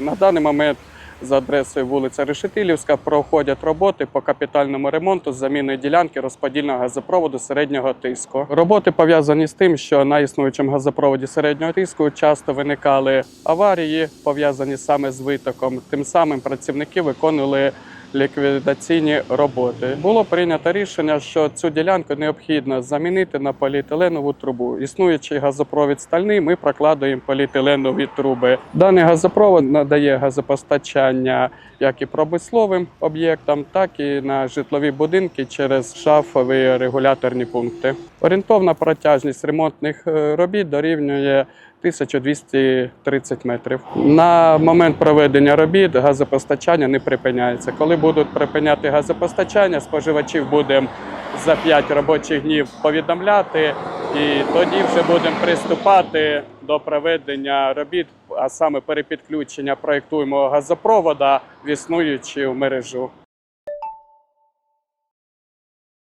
На даний момент за адресою вулиця Решетилівська проходять роботи по капітальному ремонту з заміною ділянки розподільного газопроводу середнього тиску. Роботи пов'язані з тим, що на існуючому газопроводі середнього тиску часто виникали аварії, пов'язані саме з витоком. Тим самим працівники виконували ліквідаційні роботи. Було прийнято рішення, що цю ділянку необхідно замінити на поліетиленову трубу. Існуючий газопровід стальний, ми прокладуємо поліетиленові труби. Даний газопровод надає газопостачання як і промисловим об'єктам, так і на житлові будинки через шафові регуляторні пункти. Орієнтовна протяжність ремонтних е, робіт дорівнює 1230 метрів. На момент проведення робіт газопостачання не припиняється. Коли будуть припиняти газопостачання, споживачів будемо за 5 робочих днів повідомляти, і тоді вже будемо приступати до проведення робіт, а саме перепідключення проєктуємого газопровода в існуючу мережу.